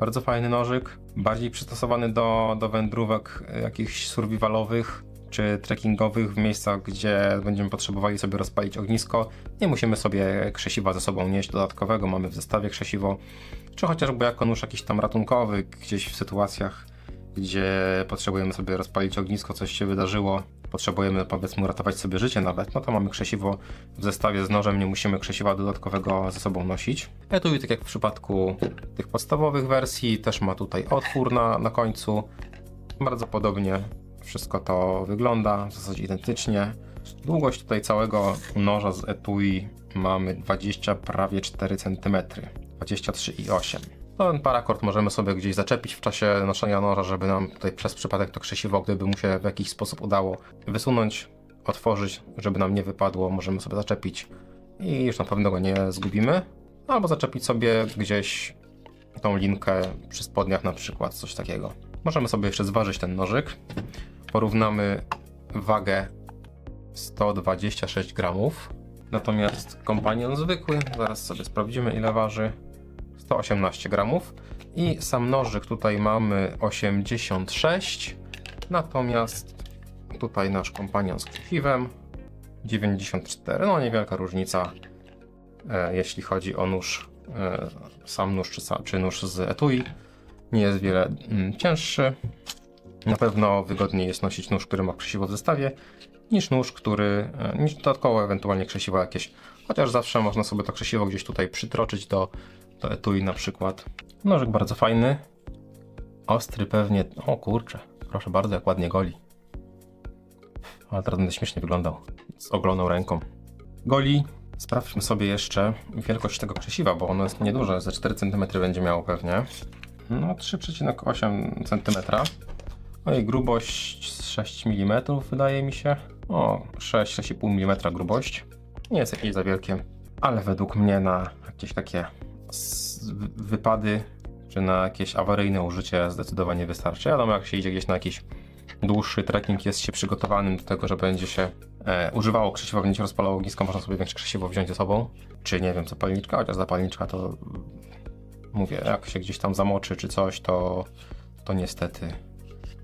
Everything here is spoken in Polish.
Bardzo fajny nożyk, bardziej przystosowany do, do wędrówek jakichś survivalowych czy trekkingowych w miejscach, gdzie będziemy potrzebowali sobie rozpalić ognisko. Nie musimy sobie krzesiwa ze sobą nieść dodatkowego, mamy w zestawie krzesiwo, czy chociażby jako nóż jakiś tam ratunkowy, gdzieś w sytuacjach, gdzie potrzebujemy sobie rozpalić ognisko, coś się wydarzyło, potrzebujemy powiedzmy uratować sobie życie nawet, no to mamy krzesiwo w zestawie z nożem, nie musimy krzesiwa dodatkowego ze sobą nosić. Etui, tak jak w przypadku tych podstawowych wersji, też ma tutaj otwór na, na końcu. Bardzo podobnie wszystko to wygląda, w zasadzie identycznie. Długość tutaj całego noża z etui mamy 20, prawie 4 cm, 23,8 no, ten parakord możemy sobie gdzieś zaczepić w czasie noszenia noża, żeby nam tutaj przez przypadek to krzesiwo, gdyby mu się w jakiś sposób udało wysunąć, otworzyć, żeby nam nie wypadło, możemy sobie zaczepić i już na pewno go nie zgubimy. Albo zaczepić sobie gdzieś tą linkę przy spodniach na przykład, coś takiego. Możemy sobie jeszcze zważyć ten nożyk. Porównamy wagę 126 gramów. Natomiast kompanion zwykły, zaraz sobie sprawdzimy ile waży. 118 gramów. I sam nożyk tutaj mamy 86 natomiast tutaj nasz kompanion z krzesiwem 94 no niewielka różnica e, jeśli chodzi o nóż e, sam nóż czy, czy nóż z etui. Nie jest wiele mm, cięższy. Na pewno wygodniej jest nosić nóż, który ma krzesiwo w zestawie niż nóż, który, e, niż dodatkowo ewentualnie krzesiwo jakieś. Chociaż zawsze można sobie to krzesiwo gdzieś tutaj przytroczyć do do etui na przykład. Nożyk bardzo fajny. Ostry pewnie. O kurczę, proszę bardzo, jak ładnie goli. Ale teraz będę śmiesznie wyglądał z ogoloną ręką. Goli. Sprawdźmy sobie jeszcze wielkość tego krzesiwa, bo ono jest nieduże, ze 4 cm będzie miało pewnie. No 3,8 cm. No i grubość 6 mm wydaje mi się. O, 6-6,5 mm grubość. Nie jest jakieś za wielkie, ale według mnie na jakieś takie wypady, czy na jakieś awaryjne użycie zdecydowanie wystarczy. Wiadomo, jak się idzie gdzieś na jakiś dłuższy trekking, jest się przygotowanym do tego, że będzie się e, używało krzesiwa, będzie rozpalało ognisko, można sobie większe krzesiwo wziąć ze sobą, czy nie wiem, zapalniczka, chociaż zapalniczka to mówię, jak się gdzieś tam zamoczy, czy coś, to, to niestety